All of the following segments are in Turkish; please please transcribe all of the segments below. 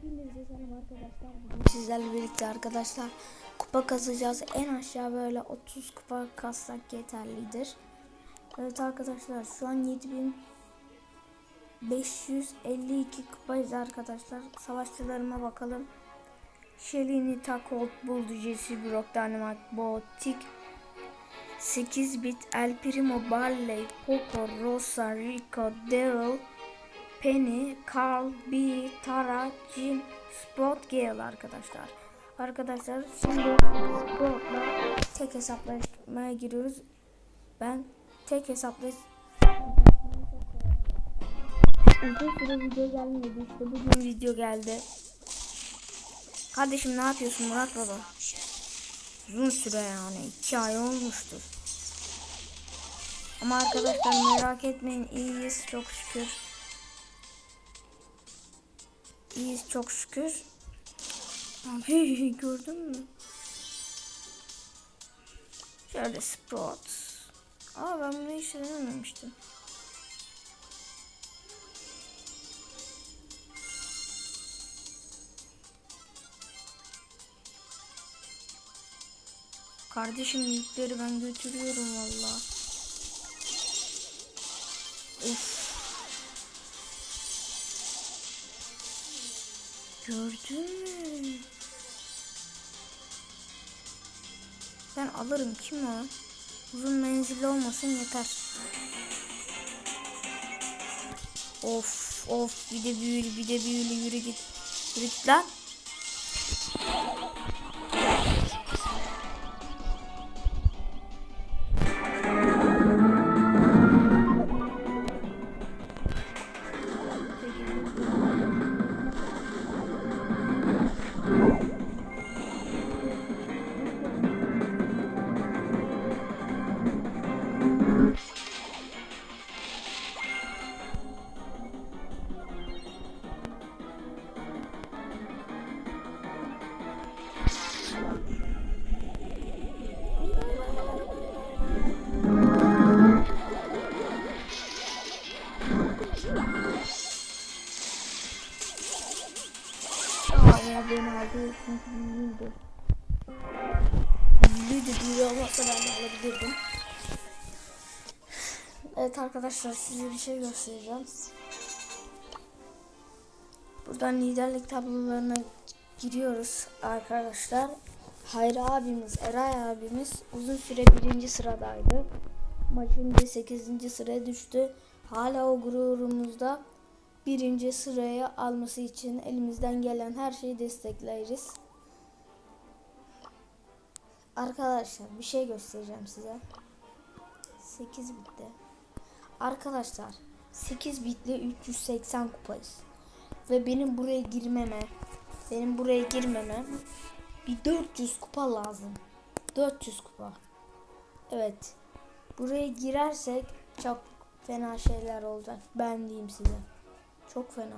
Hepinize selam arkadaşlar. Bugün sizlerle birlikte arkadaşlar kupa kasacağız. En aşağı böyle 30 kupa kassak yeterlidir. Evet arkadaşlar şu an 7552 kupayız arkadaşlar. Savaşçılarıma bakalım. Shelly, Nita, Colt, Bull, Jesse, Brock, Dynamite, Bo, Tick, 8 bit, El Primo, Barley, Poco, Rosa, Rico, Daryl, Penny, Carl, B, Tara, Jim, Spot, Gale arkadaşlar. Arkadaşlar şimdi Spot'la tek hesaplaşmaya giriyoruz. Ben tek hesapla Uzun süre video gelmedi işte bugün video geldi. Kardeşim ne yapıyorsun Murat Baba? Uzun süre yani iki ay olmuştur. Ama arkadaşlar merak etmeyin iyiyiz çok şükür. İyiyiz çok şükür. Abi gördün mü? Şöyle Sprout. Aa ben bunu hiç denememiştim. Kardeşim yükleri ben götürüyorum valla. Gördün mü? Ben alırım kim o? Uzun menzilli olmasın yeter. Of of bir de büyülü bir de büyülü yürü git. Yürü git lan. Beni aldı çünkü büyülü olmasa ben de alabilirdim. Evet arkadaşlar size bir şey göstereceğim. Buradan liderlik tablolarına giriyoruz arkadaşlar. Hayri abimiz, Eray abimiz uzun süre birinci sıradaydı. Maçın 8. sıraya düştü. Hala o gururumuzda birinci sıraya alması için elimizden gelen her şeyi destekleriz. Arkadaşlar bir şey göstereceğim size. 8 bitti. Arkadaşlar 8 bitli 380 kupayız. Ve benim buraya girmeme, benim buraya girmeme bir 400 kupa lazım. 400 kupa. Evet. Buraya girersek çok fena şeyler olacak. Ben diyeyim size. Çok fena.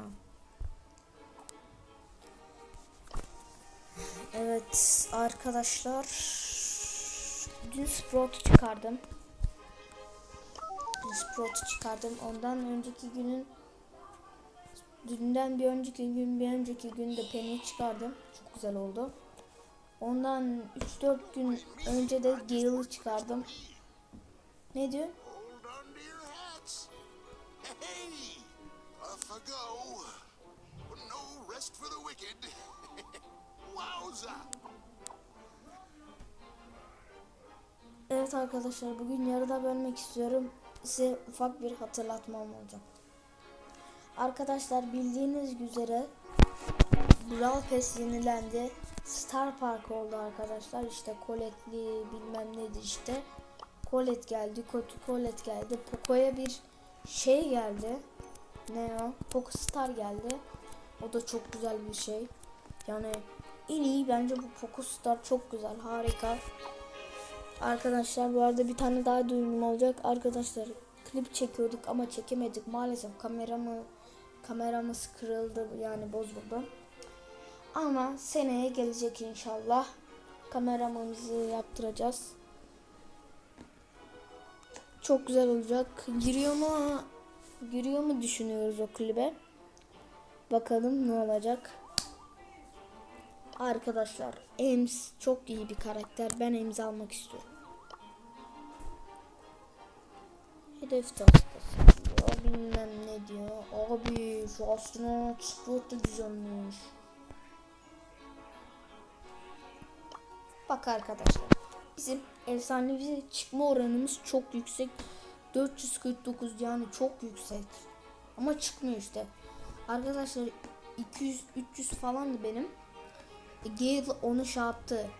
Evet arkadaşlar. Dün Sprout'u çıkardım. Dün Sprout'u çıkardım. Ondan önceki günün dünden bir önceki gün bir önceki gün de Penny'i çıkardım. Çok güzel oldu. Ondan 3-4 gün önce de Gale'ı çıkardım. Ne diyor? Go. No rest for the wicked. Wowza! Evet arkadaşlar bugün yarıda bölmek istiyorum. Size ufak bir hatırlatmam olacak. Arkadaşlar bildiğiniz üzere Brawl Pass yenilendi. Star Park oldu arkadaşlar. İşte Colette'li bilmem nedir işte. Colette geldi. Kötü Colette geldi. Poco'ya bir şey geldi. Ne o? Poco Star geldi. O da çok güzel bir şey. Yani en iyi bence bu Poco Star çok güzel. Harika. Arkadaşlar bu arada bir tane daha duyurum olacak. Arkadaşlar klip çekiyorduk ama çekemedik. Maalesef kameramı kameramız kırıldı yani bozuldu. Ama seneye gelecek inşallah. Kameramızı yaptıracağız. Çok güzel olacak. Giriyor mu? Giriyor mu düşünüyoruz o klibe. Bakalım ne olacak. Arkadaşlar Ems çok iyi bir karakter. Ben Ems'i almak istiyorum. Hedef tahtası diyor. Bilmem ne diyor. Abi şu astronot sport da güzelmiş. Bak arkadaşlar. Bizim efsanevi çıkma oranımız çok yüksek. 449 yani çok yüksek. Ama çıkmıyor işte. Arkadaşlar 200 300 falandı benim. E, Gale onu şey yaptı.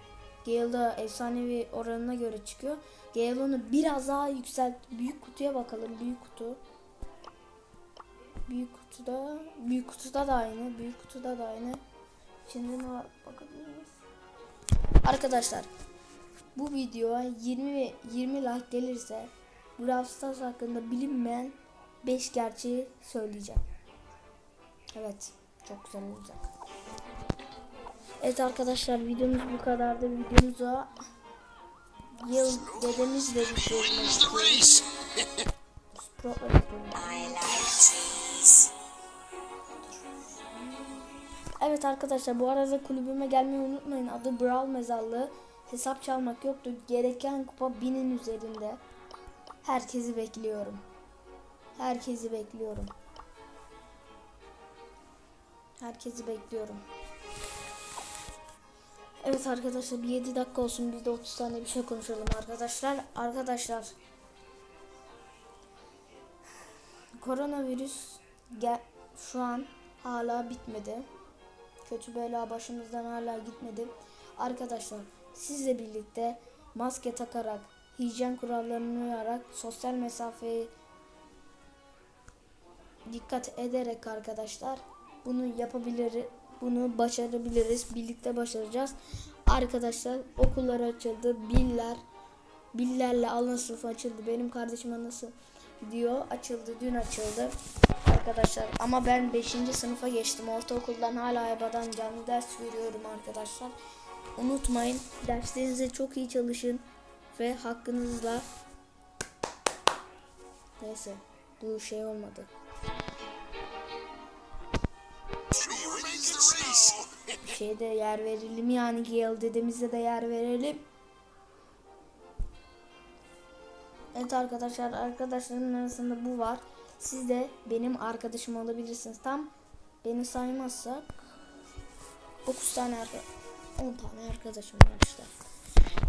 Gale'da efsanevi oranına göre çıkıyor. Gale onu biraz daha yükselt. Büyük kutuya bakalım. Büyük kutu. Büyük kutuda büyük kutuda da aynı. Büyük kutuda da aynı. Şimdi ne var bakabilir miyiz? Arkadaşlar bu videoya 20 ve 20 like gelirse Brawl Stars hakkında bilinmeyen 5 gerçeği söyleyeceğim. Evet, çok güzel olacak. Evet arkadaşlar videomuz bu kadardı. Videomuza yıl dedemizle bir şey Wins the istiyorum. race. Sprout'la istiyorum. I like cheese. Evet arkadaşlar bu arada kulübüme gelmeyi unutmayın. Adı Brawl Mezarlığı. Hesap çalmak yoktu. Gereken kupa binin üzerinde. Herkesi bekliyorum. Herkesi bekliyorum. Herkesi bekliyorum. Evet arkadaşlar bir 7 dakika olsun biz de 30 tane bir şey konuşalım arkadaşlar. Arkadaşlar koronavirüs gel şu an hala bitmedi. Kötü bela başımızdan hala gitmedi. Arkadaşlar sizle birlikte maske takarak, hijyen kurallarını uyarak, sosyal mesafeyi dikkat ederek arkadaşlar bunu yapabiliriz. Bunu başarabiliriz. Birlikte başaracağız. Arkadaşlar okullar açıldı. Biller Billerle ana sınıfı açıldı. Benim kardeşim ana sınıfı gidiyor. Açıldı. Dün açıldı. Arkadaşlar ama ben 5. sınıfa geçtim. Ortaokuldan hala EBA'dan canlı ders veriyorum arkadaşlar. Unutmayın derslerinize çok iyi çalışın ve hakkınızla neyse bu şey olmadı. Şeyde yer verelim yani Gale dedemize de yer verelim. Evet arkadaşlar arkadaşlarımın arasında bu var. Siz de benim arkadaşım olabilirsiniz. Tam beni saymazsak 9 tane arkadaş 10 tane arkadaşım var işte.